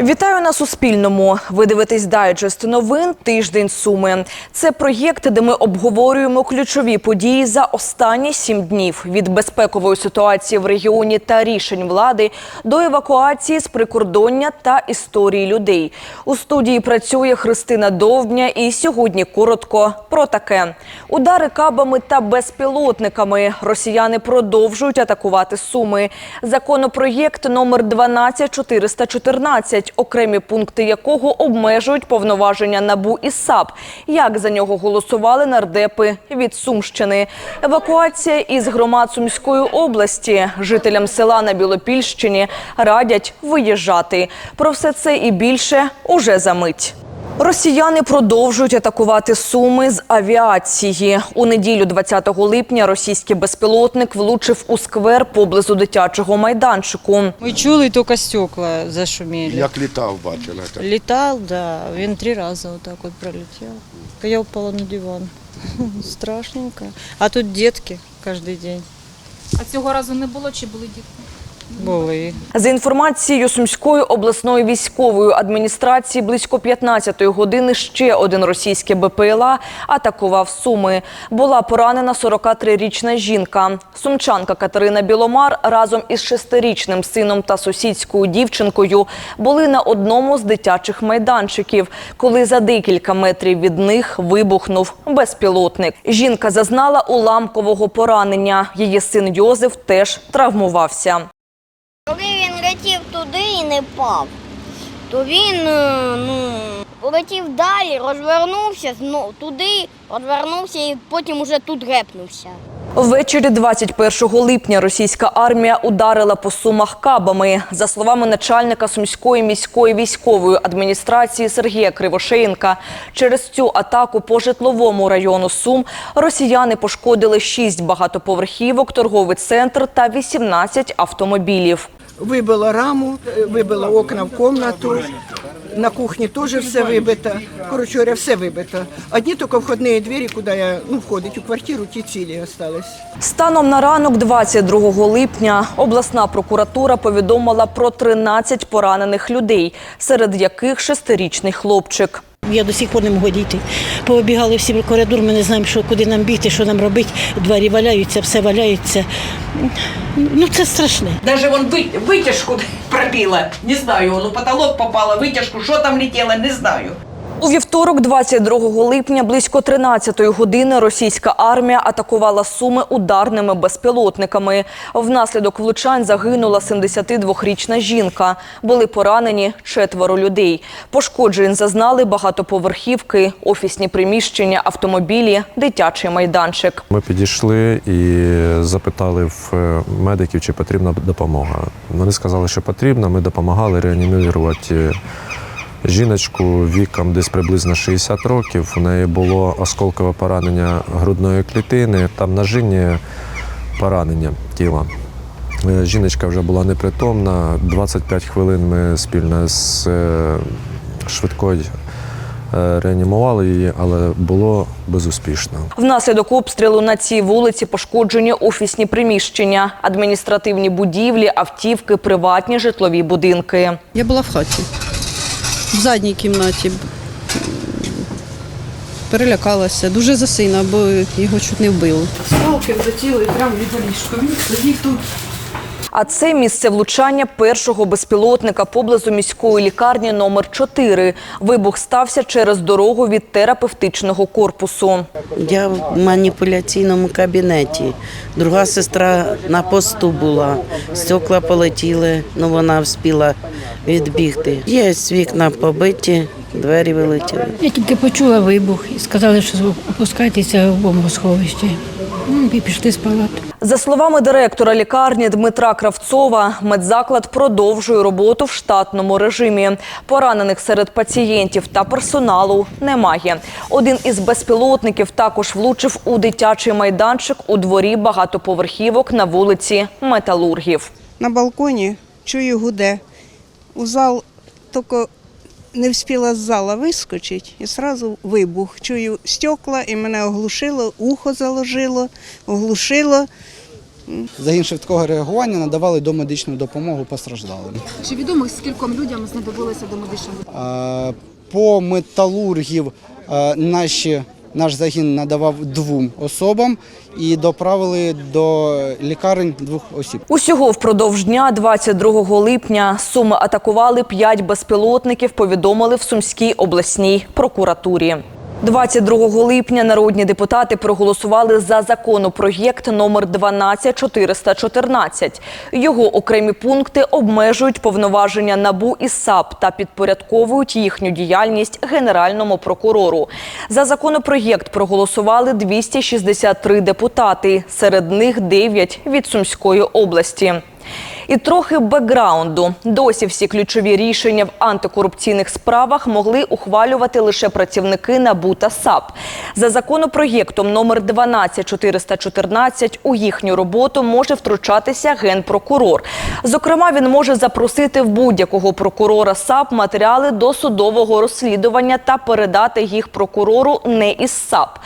Вітаю на Суспільному. Ви дивитесь дайджест новин Тиждень Суми. Це проєкт, де ми обговорюємо ключові події за останні сім днів від безпекової ситуації в регіоні та рішень влади до евакуації з прикордоння та історії людей. У студії працює Христина Довбня. І сьогодні коротко про таке: удари кабами та безпілотниками. Росіяни продовжують атакувати суми. Законопроєкт номер 12414, окремі пункти якого обмежують повноваження НАБУ і САП. Як за нього голосували нардепи від Сумщини? Евакуація із громад Сумської області. Жителям села на Білопільщині радять виїжджати. Про все це і більше уже за мить. Росіяни продовжують атакувати суми з авіації. У неділю 20 липня російський безпілотник влучив у сквер поблизу дитячого майданчику. Ми чули, тільки стекла зашуміли. Як літав, бачили. так. Літав, да. Він три рази отак от пролетів. Я впала на диван. Страшненько. А тут дітки кожен день А цього разу не було чи були дітки? Були. За інформацією Сумської обласної військової адміністрації, близько 15-ї години ще один російський БПЛА атакував Суми. Була поранена 43-річна жінка. Сумчанка Катерина Біломар разом із шестирічним сином та сусідською дівчинкою були на одному з дитячих майданчиків, коли за декілька метрів від них вибухнув безпілотник. Жінка зазнала уламкового поранення. Її син Йозеф теж травмувався. Коли він летів туди і не впав, то він е, ну, полетів далі, розвернувся зно- туди, розвернувся і потім уже тут гепнувся. Ввечері 21 липня російська армія ударила по сумах кабами. За словами начальника Сумської міської військової адміністрації Сергія Кривошеєнка, через цю атаку по житловому району Сум росіяни пошкодили 6 багатоповерхівок, торговий центр та 18 автомобілів. Вибила раму, вибила окна в комнату. На кухні теж все вибито. Коротше говоря, все вибито. Одні тільки входні двері, куди я ну, входить у квартиру, ті цілі остались. Станом на ранок 22 липня обласна прокуратура повідомила про 13 поранених людей, серед яких шестирічний хлопчик. Я до сих пор не можу дійти. Повибігали всі в коридор, ми не знаємо, що, куди нам бігти, що нам робити. Двері валяються, все валяється. Ну, це страшне. Даже вон вы, вытяжку пробила. Не знаю, ну потолок попала, вытяжку, что там летело, не знаю. У вівторок, 22 липня, близько 13-ї години російська армія атакувала Суми ударними безпілотниками. Внаслідок влучань загинула 72-річна жінка. Були поранені четверо людей. Пошкоджень зазнали багатоповерхівки, офісні приміщення, автомобілі, дитячий майданчик. Ми підійшли і запитали в е, медиків, чи потрібна допомога. Вони сказали, що потрібна. Ми допомагали реанімувати жіночку віком десь приблизно 60 років. У неї було осколкове поранення грудної клітини, там нажинні поранення тіла. Е, Жіночка вже була непритомна. 25 хвилин ми спільно з е, швидкою е, реанімували її, але було безуспішно. Внаслідок обстрілу на цій вулиці пошкоджені офісні приміщення, адміністративні будівлі, автівки, приватні житлові будинки. Я була в хаті, в задній кімнаті. Перелякалася, дуже за сина, бо його чуть не вбило. Осколки влетіли прямо від ліжка. Він сидів тут. А це місце влучання першого безпілотника поблизу міської лікарні номер 4 Вибух стався через дорогу від терапевтичного корпусу. Я в маніпуляційному кабінеті. Друга сестра на посту була. Стекла полетіли, ну вона вспіла відбігти. Є вікна побиті, двері вилетіли. Я тільки почула вибух і сказали, що опускайтеся в бомбосховище. Ну, і пішли спалати. За словами директора лікарні Дмитра Кравцова, медзаклад продовжує роботу в штатному режимі. Поранених серед пацієнтів та персоналу немає. Один із безпілотників також влучив у дитячий майданчик у дворі багатоповерхівок на вулиці Металургів. На балконі чую гуде. У зал тільки не встигла з зала вискочити, і одразу вибух. Чую стекла, і мене оглушило, ухо заложило, оглушило. Загін швидкого реагування надавали домедичну допомогу постраждалим. Чи відомо скільком людям знадобилося до медичної? Е, По металургів наші, наш загін надавав двом особам і доправили до лікарень двох осіб. Усього впродовж дня, 22 липня, Суми атакували п'ять безпілотників, повідомили в Сумській обласній прокуратурі. 22 липня народні депутати проголосували за законопроєкт номер 12414. Його окремі пункти обмежують повноваження НАБУ і САП та підпорядковують їхню діяльність Генеральному прокурору. За законопроєкт проголосували 263 депутати, серед них 9 від Сумської області. І трохи бекграунду. Досі всі ключові рішення в антикорупційних справах могли ухвалювати лише працівники НАБУ та САП. За законопроєктом номер 12414 у їхню роботу може втручатися генпрокурор. Зокрема, він може запросити в будь-якого прокурора САП матеріали до судового розслідування та передати їх прокурору не із САП.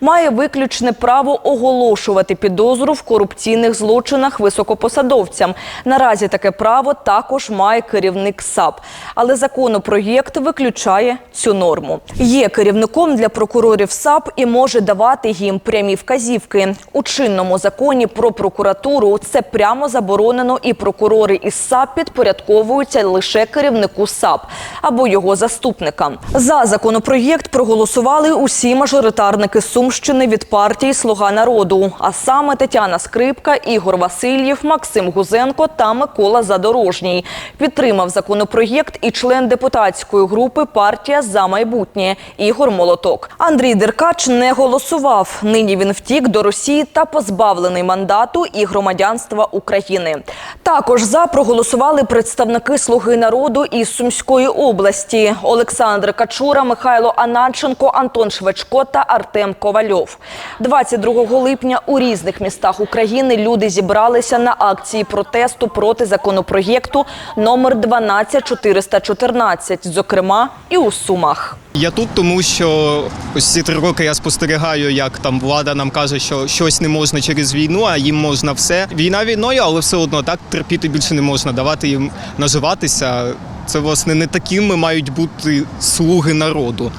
Має виключне право оголошувати підозру в корупційних злочинах високопосадовцям. Наразі таке право також має керівник САП. Але законопроєкт виключає цю норму. Є керівником для прокурорів САП і може давати їм прямі вказівки. У чинному законі про прокуратуру це прямо заборонено, і прокурори із САП підпорядковуються лише керівнику САП або його заступникам. За законопроєкт проголосували усі мажоритарники Сумщини від партії Слуга народу, а саме Тетяна Скрипка, Ігор Васильєв, Максим Гузенко та Микола Задорожній. Підтримав законопроєкт і член депутатської групи Партія за майбутнє Ігор Молоток. Андрій Деркач не голосував. Нині він втік до Росії та позбавлений мандату і громадянства України. Також за проголосували представники Слуги народу із Сумської області Олександр Качура, Михайло Аначенко, Антон Швечко та Артем Ковальов. 22 липня у різних містах України люди зібралися на акції протесту проти законопроєкту номер 12414, зокрема і у Сумах. Я тут, тому що ось ці три роки я спостерігаю, як там влада нам каже, що щось не можна через війну, а їм можна все. Війна війною, але все одно так терпіти більше не можна, давати їм наживатися. Це власне не такими мають бути слуги народу.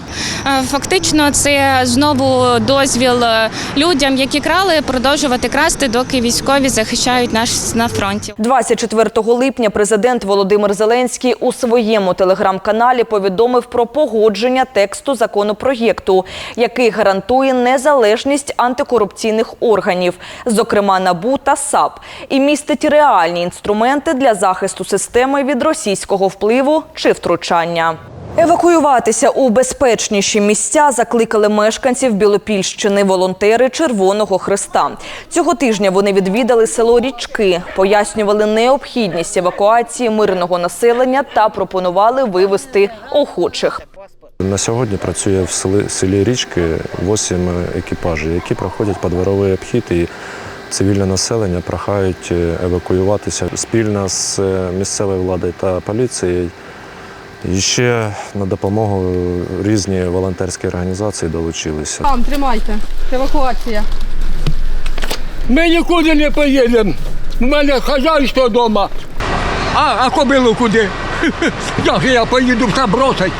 Е, Фактично, це знову дозвіл е, людям, які крали, продовжувати красти, доки військові захищають нас на фронті. 24 липня президент Володимир Зеленський у своєму телеграм-каналі повідомив про погодження тексту законопроєкту, який гарантує незалежність антикорупційних органів, зокрема НАБУ та САП, і містить реальні інструменти для захисту системи від російського впливу чи втручання. Евакуюватися у безпечніші місця закликали мешканців Білопільщини волонтери Червоного Христа. Цього тижня вони відвідали село Річки, пояснювали необхідність евакуації мирного населення та пропонували вивезти охочих. На сьогодні працює в селі, селі Річки 8 екіпажів, які проходять подворовий обхід і цивільне населення прохають евакуюватися спільно з е, місцевою владою та поліцією. І ще на допомогу різні волонтерські організації долучилися. Там, тримайте. Евакуація. Ми нікуди не поїдемо. У мене хазяйство вдома. А, а кобилу куди? Як я поїду все бросить?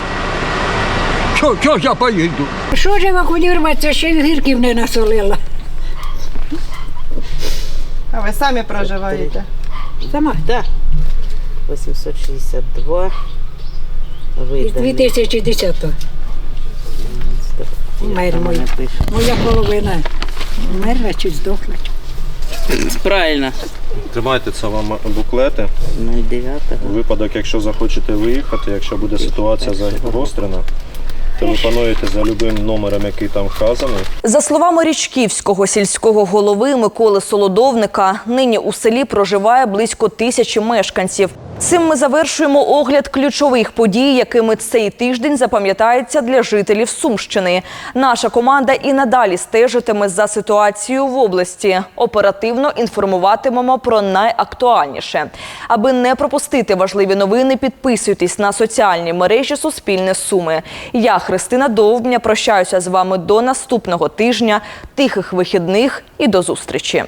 Що, що ж я поїду? Що ж евакуюватися, ще й гірків не насолила. А ви самі проживаєте? Сама? Так. 862 Із видані. 2010-го. Мер мой. Моя половина. Мерла чи здохла. Правильно. Тримайте це вам буклети. 09-го. Випадок, якщо захочете виїхати, якщо буде ситуація загострена, телефонуєте за любим номером, який там вказаний. За словами річківського сільського голови Миколи Солодовника, нині у селі проживає близько тисячі мешканців. Цим ми завершуємо огляд ключових подій, якими цей тиждень запам'ятається для жителів Сумщини. Наша команда і надалі стежитиме за ситуацією в області. Оперативно інформуватимемо про найактуальніше. Аби не пропустити важливі новини, підписуйтесь на соціальні мережі Суспільне Суми. Я, Христина Довбня, прощаюся з вами до наступного тижня. Тихих вихідних і до зустрічі.